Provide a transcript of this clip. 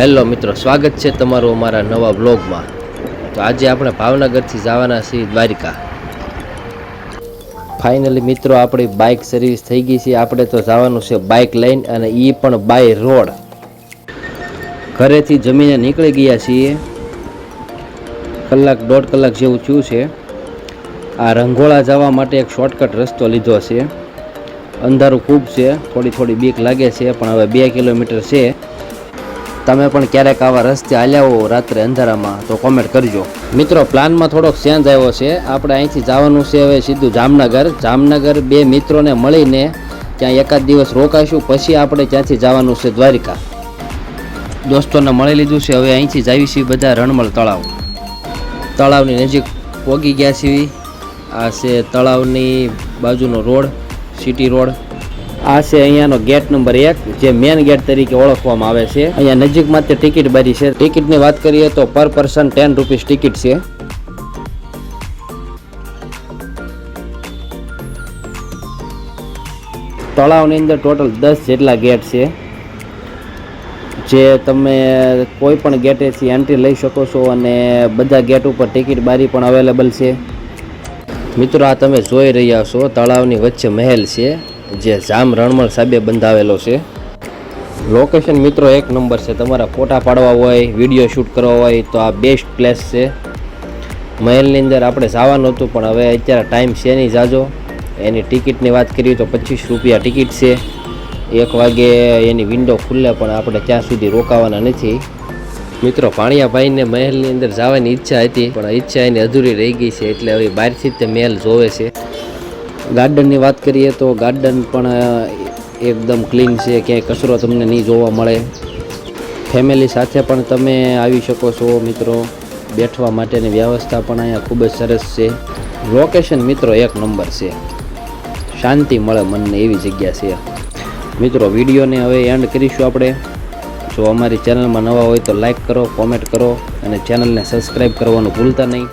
Hello મિત્રો, સ્વાગત છે તમારું અમારા નવા બ્લોગમાં તો આજે આપણે ભાવનગરથી જવાના છીએ દ્વારિકા. ફાઇનલી મિત્રો, આપણી બાઇક સર્વિસ થઈ ગઈ છે. આપણે તો જવાનું છે બાઇક લઈને અને એ પણ બાય રોડ ઘરેથી જમીને નીકળી ગયા છીએ. કલાક દોઢ કલાક જેવું થયું છે. આ રંગોળા જવા માટે એક શોર્ટકટ રસ્તો લીધો છે. અંધારું ખૂબ છે, થોડી થોડી બીક લાગે છે, પણ હવે બે કિલોમીટર છે. તમે પણ ક્યારેક આવા રસ્તે હાલ્યા હો રાત્રે અંધારામાં, તો કોમેન્ટ કરજો. મિત્રો, પ્લાનમાં થોડોક ચેન્જ આવ્યો છે. આપણે અહીંથી જવાનું છે હવે સીધું જામનગર. જામનગર બે મિત્રોને મળીને ત્યાં એકાદ દિવસ રોકાઈશું. પછી આપણે ત્યાંથી જવાનું છે દ્વારિકા. દોસ્તોને મળી લીધું છે. હવે અહીંથી જાવી છીએ બધા રણમળ તળાવ. તળાવની નજીક પહોંચી ગયા છીએ. આ છે તળાવની બાજુનો રોડ સિટી રોડ આ છે અહીંયાનો ગેટ નંબર એક, જે મેન ગેટ તરીકે ઓળખવામાં આવે છે. અહીંયા નજીકમાં તે ટિકિટ બારી છે. ટિકિટની વાત કરીએ તો પર પર્સન ટેન રૂપીસ ટિકિટ છે. તળાવની અંદર ટોટલ દસ જેટલા ગેટ છે. જે તમે કોઈ પણ ગેટેથી એન્ટ્રી લઈ શકો છો અને બધા ગેટ ઉપર ટિકિટ બારી પણ અવેલેબલ છે. મિત્રો, આ તમે જોઈ રહ્યા છો, તળાવની વચ્ચે મહેલ છે. જે જામ રણમલ સાબે બંધાવેલો છે. લોકેશન મિત્રો એક નંબર છે. તમારા ફોટા પાડવા હોય વીડિયો શૂટ કરવા હોય તો આ બેસ્ટ પ્લેસ છે. મહેલની અંદર આપણે જવાનું હતું, પણ હવે અત્યારે ટાઈમ છે નહીં જાજો. એની ટિકિટની વાત કરીએ તો પચીસ રૂપિયા ટિકિટ છે. એક વાગે એની વિન્ડો ખુલ્લે પણ આપણે ત્યાં સુધી રોકાવાના નથી. મિત્રો ભાણિયાભાઈને મહેલની અંદર જવાની ઈચ્છા હતી, પણ ઈચ્છા એની અધૂરી રહી ગઈ છે, એટલે હવે બહારથી જ તે મહેલ જોવે છે. ગાર્ડનની વાત કરીએ તો ગાર્ડન પણ એકદમ ક્લીન છે, ક્યાંય કચરો તમને નહીં જોવા મળે. ફેમિલી સાથે પણ તમે આવી શકો છો મિત્રો. બેઠવા માટેની વ્યવસ્થા પણ અહીંયા ખૂબ જ સરસ છે. લોકેશન મિત્રો એક નંબર છે. શાંતિ મળે મનને એવી જગ્યા છે. મિત્રો, વિડીયોને હવે એન્ડ કરીશું આપણે. જો અમારી ચેનલમાં નવા હોય તો લાઈક કરો કોમેન્ટ કરો અને ચેનલને સબસ્ક્રાઈબ કરવાનું ભૂલતા નહીં.